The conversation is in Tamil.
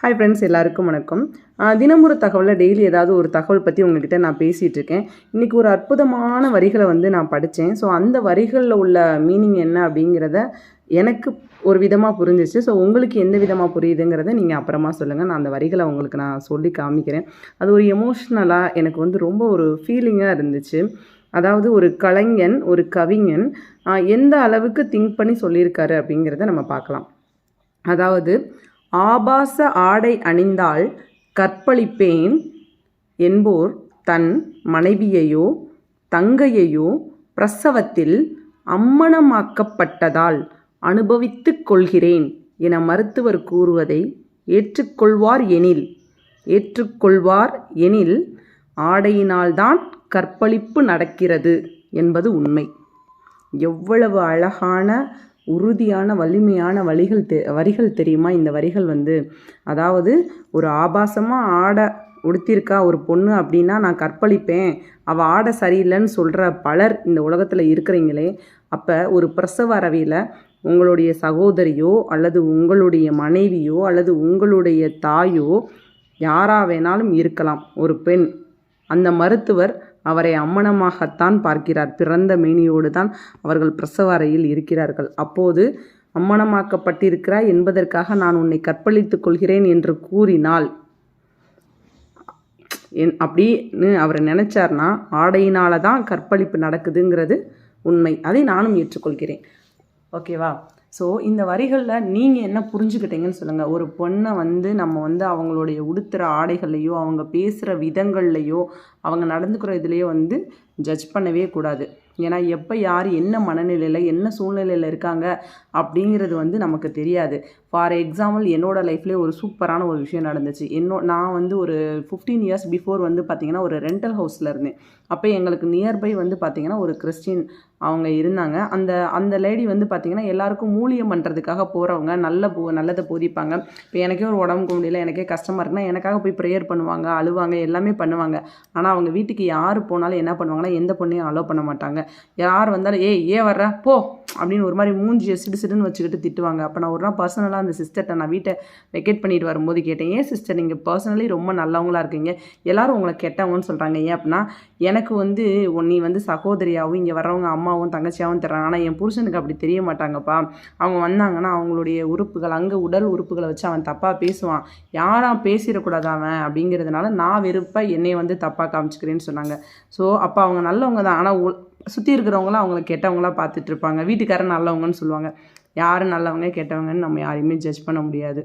ஹாய் ஃப்ரெண்ட்ஸ் எல்லாருக்கும் வணக்கம். ஆஹ் தினம் ஒரு தகவலில் டெய்லி ஏதாவது ஒரு தகவல் பற்றி உங்ககிட்ட நான் பேசிகிட்டு இருக்கேன். இன்றைக்கி ஒரு அற்புதமான வரிகளை வந்து நான் படித்தேன் ஸோ அந்த வரிகளில் உள்ள மீனிங் என்ன அப்படிங்கிறத எனக்கு ஒரு விதமாக புரிஞ்சிச்சு. ஸோ உங்களுக்கு எந்த விதமாக புரியுதுங்கிறத நீங்கள் அப்புறமா சொல்லுங்கள் நான் அந்த வரிகளை உங்களுக்கு நான் சொல்லி காமிக்கிறேன். அது ஒரு எமோஷ்னலாக எனக்கு வந்து ரொம்ப ஒரு ஃபீலிங்காக இருந்துச்சு. அதாவது ஒரு கலைஞன் ஒரு கவிஞன் எந்த அளவுக்கு திங்க் பண்ணி சொல்லியிருக்காரு அப்படிங்கிறத நம்ம பார்க்கலாம். அதாவது ஆபாச ஆடை அணிந்தால் கற்பழிப்பேன் என்போர் தன் மனைவியையோ தங்கையையோ பிரசவத்தில் அம்மணமாக்கப்பட்டதால் அனுபவித்து கொள்கிறேன் என மருத்துவர் கூறுவதை ஏற்றுக்கொள்வார் எனில் ஏற்றுக்கொள்வார் எனில் ஆடையினால்தான் கற்பழிப்பு நடக்கிறது என்பது உண்மை. எவ்வளவு அழகான உறுதியான வலிமையான வழிகள் தெ வரிகள் தெரியுமா? இந்த வரிகள் வந்து அதாவது ஒரு ஆபாசமாக ஆடை உடுத்திருக்கா ஒரு பொண்ணு அப்படின்னா நான் கற்பழிப்பேன் அவள் ஆடை சரியில்லைன்னு சொல்கிற பலர் இந்த உலகத்தில் இருக்கிறீங்களே அப்போ ஒரு பிரசவ அறவியில் உங்களுடைய சகோதரியோ அல்லது உங்களுடைய மனைவியோ அல்லது உங்களுடைய தாயோ யாராக வேணாலும் இருக்கலாம் ஒரு பெண். அந்த மருத்துவர் அவரை அம்மனமாகத்தான் பார்க்கிறார். பிறந்த மேனியோடு தான் அவர்கள் பிரசவ அறையில் இருக்கிறார்கள். அப்போது அம்மனமாக்கப்பட்டிருக்கிறாய் என்பதற்காக நான் உன்னை கற்பழித்துக் கொள்கிறேன் என்று கூறினால் என் அப்படின்னு அவர் நினச்சார்னா ஆடையினால தான் கற்பழிப்பு நடக்குதுங்கிறது உண்மை. அதை நானும் ஏற்றுக்கொள்கிறேன். ஓகேவா? ஸோ இந்த வரிகளில் நீங்கள் என்ன புரிஞ்சுக்கிட்டீங்கன்னு சொல்லுங்கள் ஒரு பொண்ணை வந்து நம்ம வந்து அவங்களுடைய உடுத்துகிற ஆடைகள்லையோ அவங்க பேசுகிற விதங்கள்லையோ அவங்க நடந்துக்கிற இதுலேயோ வந்து ஜட்ஜ் பண்ணவே கூடாது. ஏன்னா எப்போ யார் என்ன மனநிலையில் என்ன சூழ்நிலையில் இருக்காங்க அப்படிங்கிறது வந்து நமக்கு தெரியாது. ஃபார் எக்ஸாம்பிள் என்னோடய லைஃப்லேயே ஒரு சூப்பரான ஒரு விஷயம் நடந்துச்சு. என்னோ நான் வந்து ஒரு ஃபிஃப்டீன் இயர்ஸ் பிஃபோர் வந்து பார்த்திங்கன்னா ஒரு ரெண்டல் ஹவுஸில் இருந்தேன். அப்போ எங்களுக்கு நியர்பை வந்து பார்த்திங்கன்னா ஒரு கிறிஸ்டின் அவங்க இருந்தாங்க. அந்த அந்த லேடி வந்து பார்த்திங்கன்னா எல்லாருக்கும் மூலியம் பண்ணுறதுக்காக போகிறவங்க நல்ல போ நல்லதை போதிப்பாங்க. இப்போ எனக்கே ஒரு உடம்புக்கு முடியல எனக்கே கஷ்டமாக இருக்குன்னா எனக்காக போய் ப்ரேயர் பண்ணுவாங்க அழுவாங்க எல்லாமே பண்ணுவாங்க. ஆனால் அவங்க வீட்டுக்கு யார் போனாலும் என்ன பண்ணுவாங்கன்னா எந்த பொண்ணையும் அலோவ் பண்ண மாட்டாங்க. யார் வந்தாலும் ஏய் ஏன் வர்ற? போ அப்படின்னு ஒரு மாதிரி மூஞ்சியை சிடு சிடுன்னு வச்சுக்கிட்டு திட்டுவாங்க. அப்போ நான் ஒரு நாள் பர்சனலாக அந்த சிஸ்டர்கிட்ட நான் வீட்டை வெக்கேட் பண்ணிட்டு வரும்போது கேட்டேன் ஏன் சிஸ்டர் நீங்கள் பர்சனலி ரொம்ப நல்லவங்களா இருக்கீங்க? எல்லாரும் உங்களை கெட்டவங்கன்னு சொல்கிறாங்க ஏன் அப்படின்னா எனக்கு வந்து உன்னை நீ வந்து சகோதரியாகவும் இங்கே வர்றவங்க அம்மாவும் தங்கச்சியாகவும் தர்றாங்க. ஆனால் என் புருஷனுக்கு அப்படி தெரிய மாட்டாங்கப்பா. அவங்க வந்தாங்கன்னா அவங்களுடைய உறுப்புகள் அங்கே உடல் உறுப்புகளை வச்சு அவன் தப்பாக பேசுவான். யாரும் பேசிடக்கூடாது அவன் அப்படிங்கிறதுனால நான் வெறுப்பாக என்னை வந்து தப்பாக காமிச்சிக்கிறேன்னு சொன்னாங்க. ஸோ அப்போ அவங்க நல்லவங்க தான். ஆனால் சுற்றி இருக்கிறவங்களாம் அவங்கள கெட்டவங்களா பார்த்துட்டு இருப்பாங்க. வீட்டுக்காரன் நல்லவங்கன்னு சொல்லுவாங்க. யார் நல்லவங்க கெட்டவங்கன்னு நம்ம யாரையுமே ஜட்ஜ் பண்ண முடியாது.